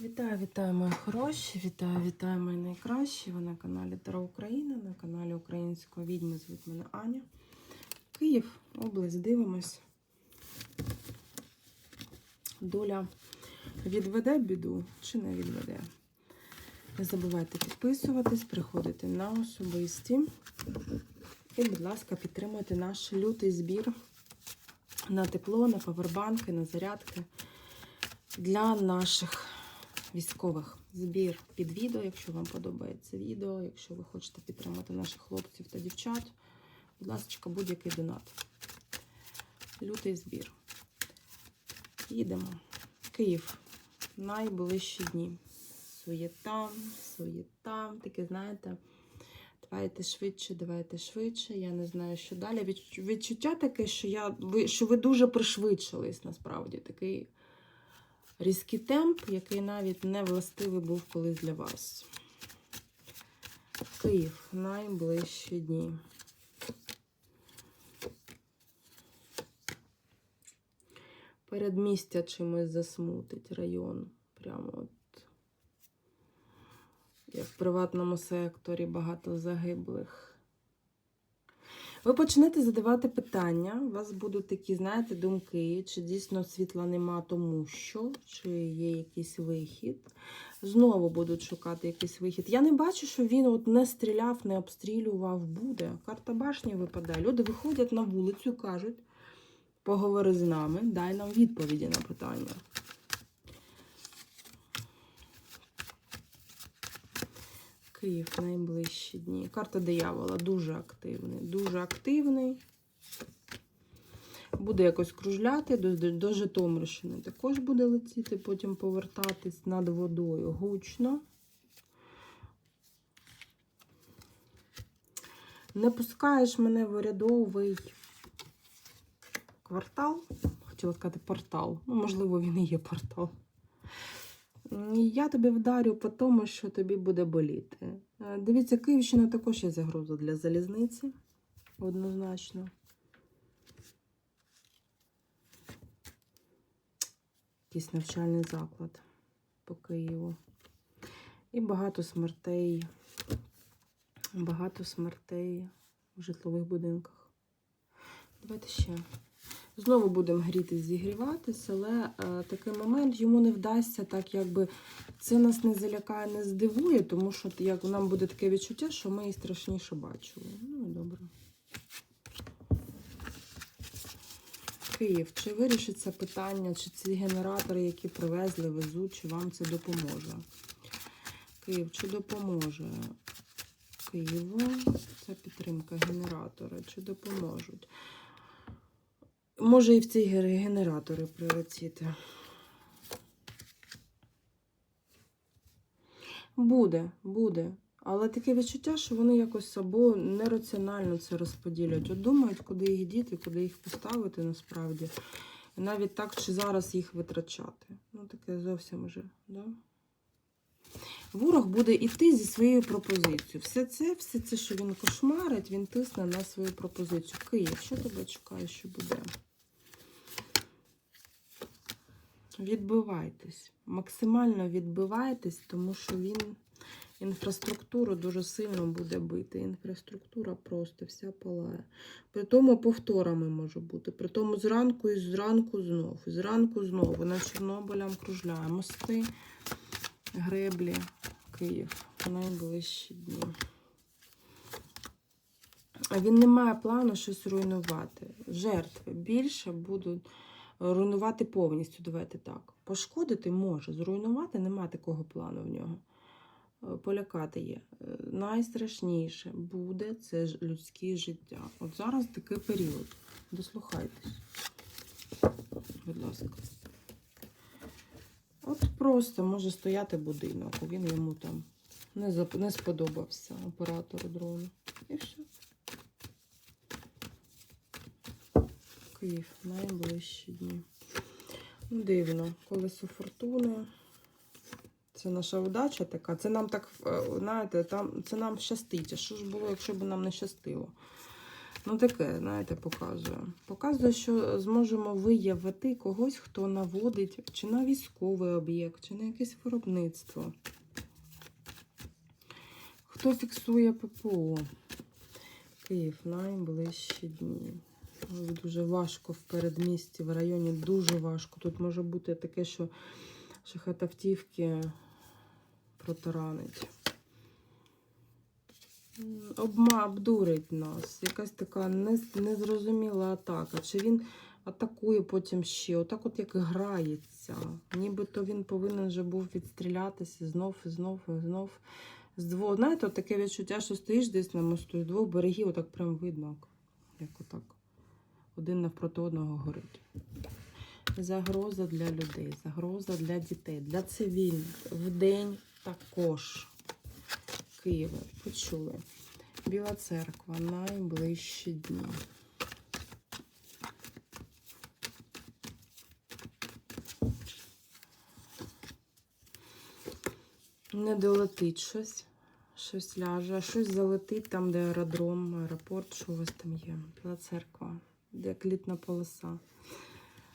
Вітаю, вітаю, мої хороші! Вітаю, вітаю, мої найкращі! Ви на каналі Таро Україна, на каналі Української відьми. Звуть мене Аня. Київ, область, дивимось. Доля відведе біду чи не відведе. Не забувайте підписуватись, приходити на особисті. І, будь ласка, підтримуйте наш лютий збір на тепло, на павербанки, на зарядки для наших військових. Збір під відео, якщо вам подобається відео, якщо ви хочете підтримати наших хлопців та дівчат, будь ласка, будь-який донат. Лютий збір. Їдемо. Київ. Найближчі дні. Суєта, суєта. Таке, знаєте, давайте швидше, давайте швидше. Я не знаю, що далі. Відчуття таке, що, я, що ви дуже пришвидшились, насправді. Такий різкий темп, який навіть не властивий був колись для вас. Київ. Найближчі дні. Передмістя чимось засмутить район. Прямо от. Як в приватному секторі багато загиблих. Ви почнете задавати питання, у вас будуть такі, знаєте, думки, чи дійсно світла нема, тому що, чи є якийсь вихід. Знову будуть шукати якийсь вихід. Я не бачу, що він от не стріляв, не обстрілював, буде. Карта башні випадає. Люди виходять на вулицю, кажуть, поговори з нами, дай нам відповіді на питання. Київ найближчі дні. Карта диявола дуже активний. Дуже активний. Буде якось кружляти до, до, Житомирщини. Також буде летіти, потім повертатись над водою гучно. Не пускаєш мене в урядовий квартал. Хотіла сказати портал. Ну, можливо, він і є портал. Я тобі вдарю по тому, що тобі буде боліти. Е, Дивіться, Київщина також є загроза для залізниці. Однозначно. Якийсь навчальний заклад по Києву. І багато смертей. Багато смертей в житлових будинках. Давайте ще. Знову будемо грітись, зігріватися, але е, такий момент йому не вдасться, так якби це нас не залякає, не здивує, тому що як нам буде таке відчуття, що ми і страшніше бачили. Ну добре. Київ, чи вирішиться питання, чи ці генератори, які привезли, везуть, чи вам це допоможе? Київ, чи допоможе? Києву, це підтримка генератора, чи допоможуть? Може і в ці ге- генератори прилетіти. Буде, буде. Але таке відчуття, що вони якось або нераціонально це розподілять. От думають, куди їх діти, куди їх поставити насправді. І навіть так, чи зараз їх витрачати. Ну, таке зовсім вже, да? Ворог буде йти зі своєю пропозицією. Все це, все це, що він кошмарить, він тисне на свою пропозицію. Київ, що тебе чекає, що буде? Відбивайтесь. Максимально відбивайтесь, тому що він інфраструктуру дуже сильно буде бити. Інфраструктура просто вся палає. При тому повторами може бути. При тому зранку і зранку знов. І зранку знову. На Чорнобилям кружляє. Мости, греблі, Київ. в Найближчі дні. А він не має плану щось руйнувати. Жертви більше будуть руйнувати повністю. Давайте так. Пошкодити може, зруйнувати нема такого плану в нього. Е, Полякати є. Е, Найстрашніше буде це людське життя. От зараз такий період. Дослухайтесь. Будь ласка. От просто може стояти будинок, він йому там не, не сподобався оператору дрону. І все. Київ, найближчі дні. Ну, дивно, колесо фортуни. Це наша удача така. Це нам так, е, знаєте, там, це нам щастить. А що ж було, якщо б нам не щастило? Ну, таке, знаєте, показує. Показує, що зможемо виявити когось, хто наводить чи на військовий об'єкт, чи на якесь виробництво. Хто фіксує ППО? Київ найближчі дні. Ой, Дуже важко в передмісті, в районі дуже важко. Тут може бути таке, що шахет автівки протаранить. Обма обдурить нас. Якась така незрозуміла атака. Чи він атакує потім ще? Отак, от як грається. Нібито він повинен вже був відстрілятися знов і знов і знов. З двох, знаєте, таке відчуття, що стоїш десь на мосту, з двох берегів отак прям видно, як отак. Один навпроти одного горить. Загроза для людей, загроза для дітей, для цивільних. Вдень також. Києва, почули. Біла церква, найближчі дні. Не долетить щось, щось ляже, щось залетить там, де аеродром, аеропорт, що у вас там є. Біла церква, де клітна полоса.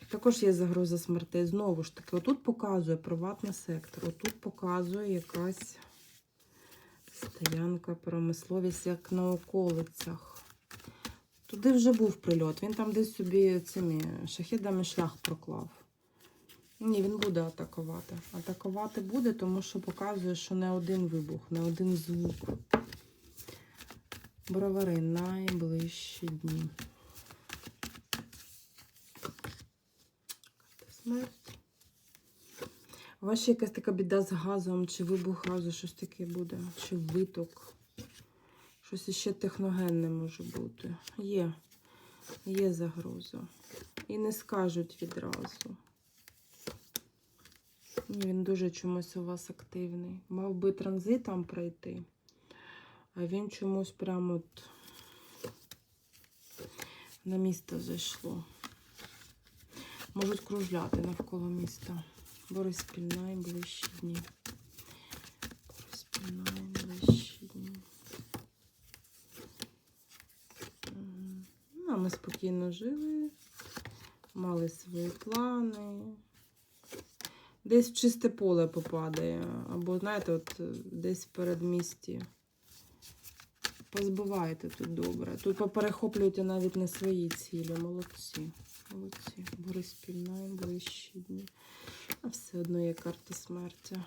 Також є загроза смертей. Знову ж таки, отут показує приватний сектор, отут показує якась стоянка, промисловість, як на околицях. Туди вже був прильот. Він там десь собі цими шахідами шлях проклав. Ні, він буде атакувати. Атакувати буде, тому що показує, що не один вибух, не один звук. Бровари найближчі дні. У вас ще якась така біда з газом, чи вибух газу, щось таке буде, чи виток. Щось іще техногенне може бути. Є. Є загроза. І не скажуть відразу. Він дуже чомусь у вас активний. Мав би транзитом пройти, а він чомусь прямо от на місто зайшло. Можуть кружляти навколо міста. Бориспіль найближчі дні. Бориспіль найближчі дні. Ну, а ми спокійно жили, мали свої плани. Десь в чисте поле попадає. Або, знаєте, от десь в передмісті. Позбиваєте тут добре. Тут поперехоплюєте навіть не свої цілі. Молодці. Молодці. Бориспіль найближчі дні. А все одно є карта смерті.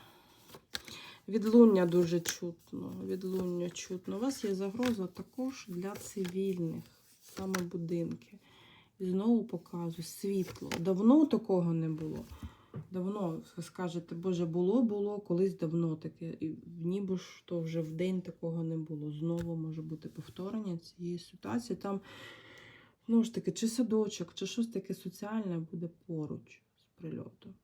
Відлуння дуже чутно. Відлуння чутно. У вас є загроза також для цивільних, саме будинки. І знову показую світло. Давно такого не було. Давно скажете, Боже, було, було, колись давно таке. І ніби ж то вже в день такого не було. Знову може бути повторення цієї ситуації. Там, ну ж таки, чи садочок, чи щось таке соціальне буде поруч з прильоту.